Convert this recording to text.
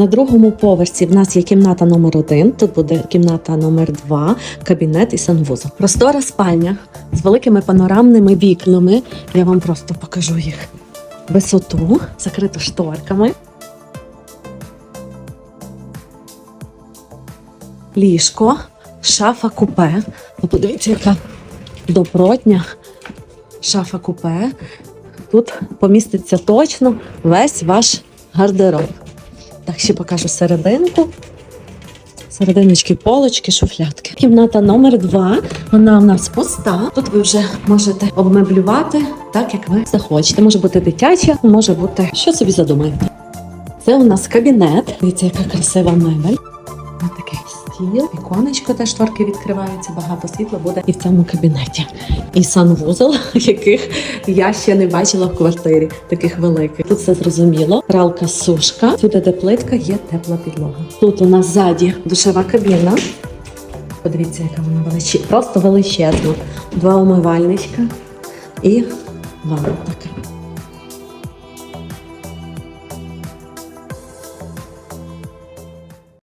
На другому поверсі в нас є кімната номер один. Тут буде кімната номер два, кабінет і санвузол. Простора спальня з великими панорамними вікнами. Я вам просто покажу їх висоту, закриту шторками. Ліжко, шафа купе. Подивіться, яка добротня шафа купе. Тут поміститься точно весь ваш гардероб. Так, ще покажу серединку. Серединочки, полочки, шуфлятки. Кімната номер два. Вона в нас пуста. Тут ви вже можете обмеблювати так, як ви захочете. Може бути дитяча, може бути що собі задумаєте. Це у нас кабінет. Дивіться, яка красива мебель. Ось такий стіл, віконечко теж шторки відкриваються, багато світла буде і в цьому кабінеті. І санвузол, яких я ще не бачила в квартирі, таких великих. Тут все зрозуміло. Пралка сушка. Тут, де плитка, є тепла підлога. Тут у нас ззаді душова кабіна. Подивіться, яка вона величезна. Просто величезна. Два умивальничка і ванна така.